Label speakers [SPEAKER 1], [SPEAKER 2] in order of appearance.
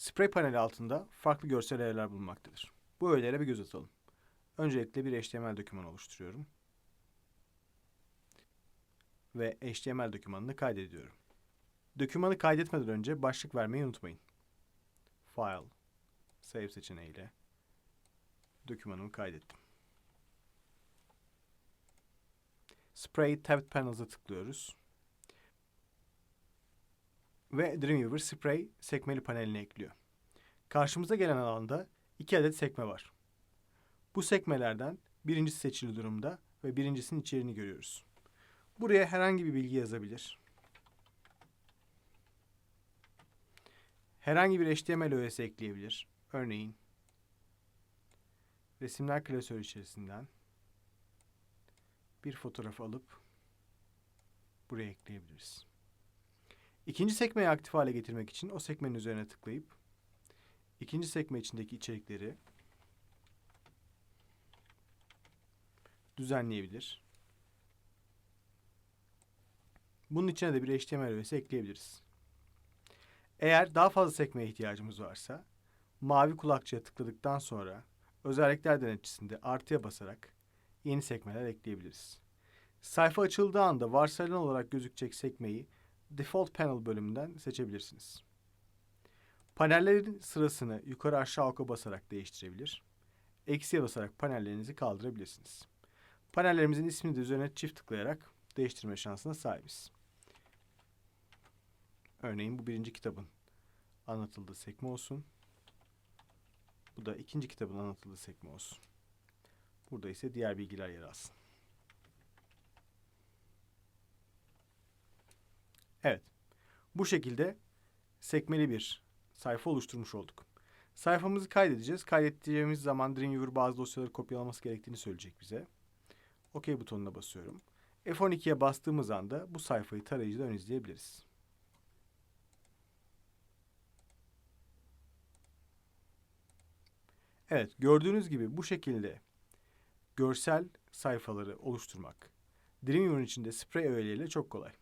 [SPEAKER 1] Spray paneli altında farklı görsel öğeler bulunmaktadır. Bu öğelere bir göz atalım. Öncelikle bir HTML dokümanı oluşturuyorum. Ve HTML dokümanını kaydediyorum. Dokümanı kaydetmeden önce başlık vermeyi unutmayın. File, Save seçeneğiyle dokümanımı kaydettim. Spray Tabbed Panels'a tıklıyoruz. Ve Dreamweaver Spray sekmeli panelini ekliyor. Karşımıza gelen alanda iki adet sekme var. Bu sekmelerden birincisi seçili durumda ve birincisinin içeriğini görüyoruz. Buraya herhangi bir bilgi yazabilir. Herhangi bir HTML öğesi ekleyebilir. Örneğin resimler klasörü içerisinden bir fotoğraf alıp buraya ekleyebiliriz. İkinci sekmeyi aktif hale getirmek için o sekmenin üzerine tıklayıp ikinci sekme içindeki içerikleri düzenleyebilir. Bunun içine de bir HTML öğesi ekleyebiliriz. Eğer daha fazla sekmeye ihtiyacımız varsa mavi kulakçıya tıkladıktan sonra özellikler denetçisinde artıya basarak yeni sekmeler ekleyebiliriz. Sayfa açıldığı anda varsayılan olarak gözükecek sekmeyi Default Panel bölümünden seçebilirsiniz. Panellerin sırasını yukarı aşağı oka basarak değiştirebilir. Eksiye basarak panellerinizi kaldırabilirsiniz. Panellerimizin ismini de üzerine çift tıklayarak değiştirme şansına sahibiz. Örneğin bu birinci kitabın anlatıldığı sekme olsun. Bu da ikinci kitabın anlatıldığı sekme olsun. Burada ise diğer bilgiler yer alsın. Evet. Bu şekilde sekmeli bir sayfa oluşturmuş olduk. Sayfamızı kaydedeceğiz. Kaydettiğimiz zaman Dreamweaver bazı dosyaları kopyalaması gerektiğini söyleyecek bize. OK butonuna basıyorum. F12'ye bastığımız anda bu sayfayı tarayıcıdan izleyebiliriz. Evet, gördüğünüz gibi bu şekilde görsel sayfaları oluşturmak Dreamweaver'ın içinde sprey öğeleriyle çok kolay.